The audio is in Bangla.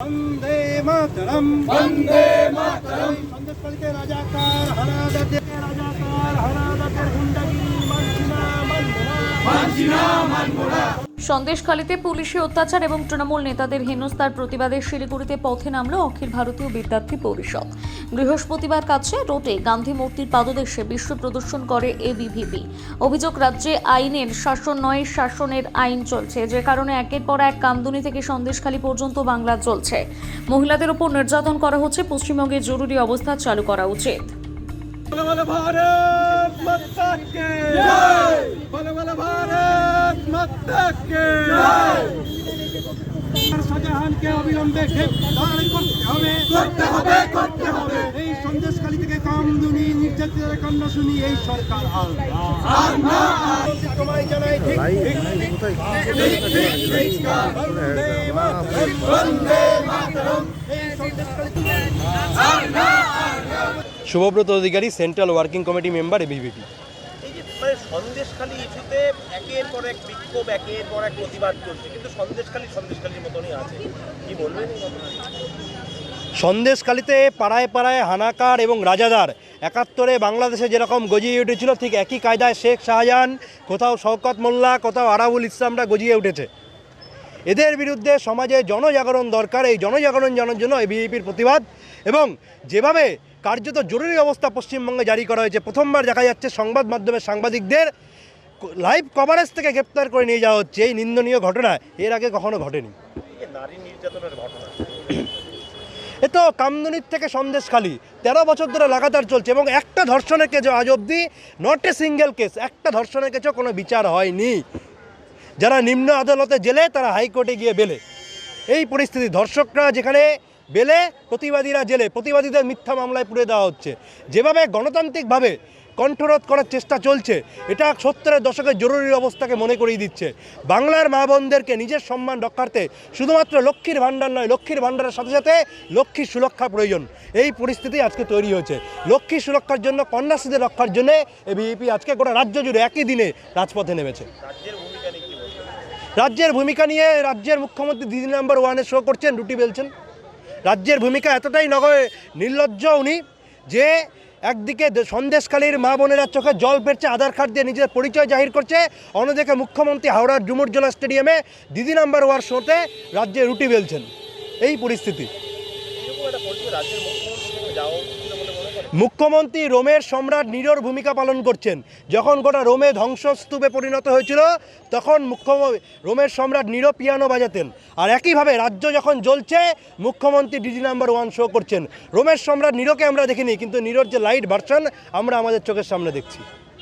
वंदे मातरम। वंदे मातरम। संदेश पढ़ के राजाकार हरा दत्ते राजाकार हरा दत्ते गुंडगी मनचिना मनमुरा मनचिना मनमुरा সন্দেশখালীতে পুলিশি অত্যাচার এবং তৃণমূল নেতাদের হেনস্থার প্রতিবাদে শিলিগুড়িতে পথে নামল অখিল ভারতীয় বিদ্যার্থী পরিষদ। বৃহস্পতিবার কাছে রোডে গান্ধী মূর্তির পাদদেশে বিশ্ব প্রদর্শন করে এবিভিপি অভিযোগ, রাজ্যে আইনের শাসন নয়, শাসনের আইন চলছে। যে কারণে একের পর এক কামদুনি থেকে সন্দেশখালী পর্যন্ত বাংলা চলছে। মহিলাদের উপর নির্যাতন করা হচ্ছে, পশ্চিমবঙ্গে জরুরি অবস্থা চালু করা উচিত। ভারত। শাহজাহানকে অবিলম্বে গ্রেফতার করতে হবে। করতে হবে করতে হবে। এই সন্দেশখালী থেকে কামদুনি নির্যাতিতের কান্না শুনি এই সরকার আর তোমায় জানাই ঠিক Subhabrata Adhikari central working committee member ABVP Sandeshkhali ইস্যুতে একের পর এক বিক্ষোভ, একের পর এক প্রতিবাদ চলছে। কিন্তু সন্দেশখালী সন্দেশখালীর মতনই আছে। কি বলবেন সন্দেশখালিতে পাড়ায় পাড়ায় হানাকার এবং রাজাদার, একাত্তরে বাংলাদেশে যেরকম গজিয়ে উঠেছিল, ঠিক একই কায়দায় শেখ শাহজাহান, কোথাও শওকত মোল্লা, কোথাও আরাবুল ইসলামরা গজিয়ে উঠেছে। এদের বিরুদ্ধে সমাজে জনজাগরণ দরকার। এই জনজাগরণ জানার জন্য এই বিজেপির প্রতিবাদ এবং যেভাবে কার্যত জরুরি অবস্থা পশ্চিমবঙ্গে জারি করা হয়েছে। প্রথমবার দেখা যাচ্ছে সংবাদ মাধ্যমের সাংবাদিকদের লাইভ কভারেজ থেকে গ্রেপ্তার করে নিয়ে যাওয়া হচ্ছে এই নিন্দনীয় ঘটনা এর আগে কখনো ঘটেনি। এ তো কামদুনির থেকে সন্দেশখালী। তেরো বছর ধরে লাগাতার চলছে এবং একটা ধর্ষণের কেসও আজ অবধি নট এ সিঙ্গেল কেস একটা ধর্ষণের কেসও কোনো বিচার হয়নি। যারা নিম্ন আদালতে জেলে, তারা হাইকোর্টে গিয়ে বেলে। এই পরিস্থিতি, ধর্ষকরা যেখানে বেলে প্রতিবাদীরা জেলে প্রতিবাদীদের মিথ্যা মামলায় পুড়ে দেওয়া হচ্ছে। যেভাবে গণতান্ত্রিকভাবে কণ্ঠরোধ করার চেষ্টা চলছে এটা সত্তরের দশকের জরুরি অবস্থাকে মনে করিয়ে দিচ্ছে। বাংলার মা বোনদেরকে নিজের সম্মান রক্ষার্থে শুধুমাত্র লক্ষ্মীর ভাণ্ডার নয় লক্ষ্মীর ভাণ্ডারের সাথে সাথে লক্ষ্মীর সুরক্ষা প্রয়োজন। এই পরিস্থিতি আজকে তৈরি হয়েছে। লক্ষ্মী সুরক্ষার জন্য কন্যাশ্রীদের রক্ষার জন্য এই বিজেপি আজকে গোটা রাজ্য জুড়ে একই দিনে রাজপথে নেমেছে। রাজ্যের ভূমিকা নিয়ে রাজ্যের ভূমিকা নিয়ে রাজ্যের মুখ্যমন্ত্রী দিদি নাম্বার ওয়ানে শো করছেন রুটি বেলছেন। রাজ্যের ভূমিকা এতটাই নগরে নির্লজ্জ উনি যে একদিকে সন্দেশকালীর মা বোনেরা চোখে জল পেরছে আধার কার্ড দিয়ে নিজের পরিচয় জাহির করছে, অন্যদিকে মুখ্যমন্ত্রী হাওড়ার ডুমুরজোলা স্টেডিয়ামে দিদি নাম্বার ওয়ার শোতে রাজ্যে রুটি বেলছেন। এই পরিস্থিতি। পরিস্থিতি, রাজ্যের মুখ্যমন্ত্রী মুখ্যমন্ত্রী রোমের সম্রাট নিরর ভূমিকা পালন করছেন। যখন গোটা রোমে ধ্বংসস্তূপে পরিণত হয়েছিল, তখন মুখ্য রোমের সম্রাট নিরো পিয়ানো বাজাতেন। আর একইভাবে রাজ্য যখন জ্বলছে, মুখ্যমন্ত্রী ডিজি নাম্বার ওয়ান শো করছেন। রোমের সম্রাট নিরোকে আমরা দেখিনি, কিন্তু নিরোর যে লাইট ভার্সন, আমরা আমাদের চোখের সামনে দেখছি।